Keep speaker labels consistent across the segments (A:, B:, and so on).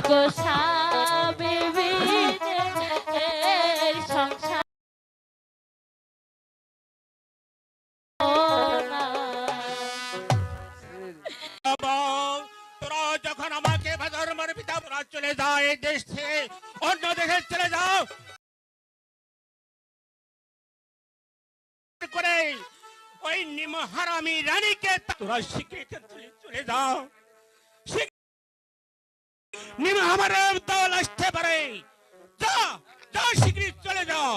A: গো যখন আমাকে ধর্মের পিতা চলে যায় এই দেশ থেকে অন্য দেশে চলে যাও করে ওই নিমহারামি রানীকে তোরা শিখে চলে যাও। আমার দল আসতে পারে। চলে যাও।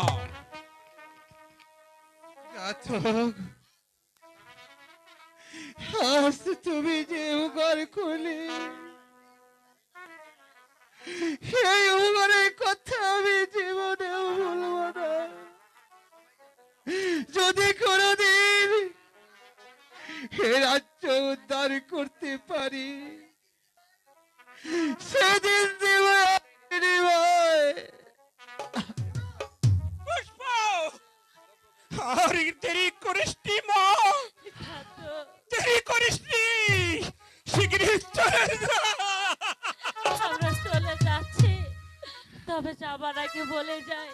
B: তুমি যে সেই উগরের কথা আমি জীবনেও বলব না। যদি কোনোদিন এ রাজ্য উদ্ধার করতে পারি
C: আমরা চলে যাচ্ছি। তবে যাবার আগে বলে যাই,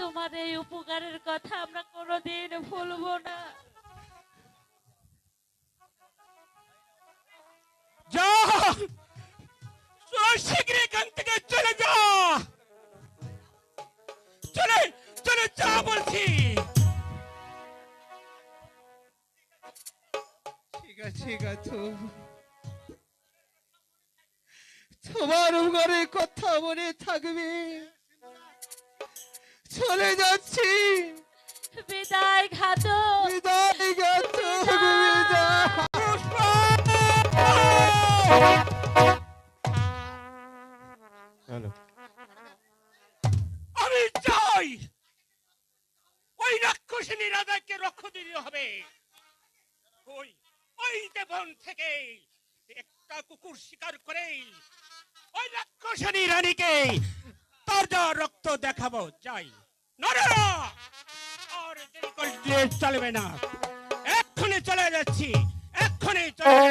C: তোমার এই উপকারের কথা আমরা কোনোদিন ভুলবো না।
A: চলে যা বলছি।
B: ঠিক আছে গাথু তোমার ঘরে কথা মনে থাকবে। চলে যাচ্ছি।
C: বিদায় ঘাতক।
B: বিদায় বিদায়।
A: আমি চাই রাজাকে রক্ষ দিতে হবে। ওই ওই দেবন থেকে একটা কুকুর শিকার করে, ওই রাক্ষসিনী রানীকে যা রক্ত দেখাবো। যাই। নরেরা আর দেরি চলবে না। এক্ষুনি চলে যাচ্ছি, এক্ষুনি চলে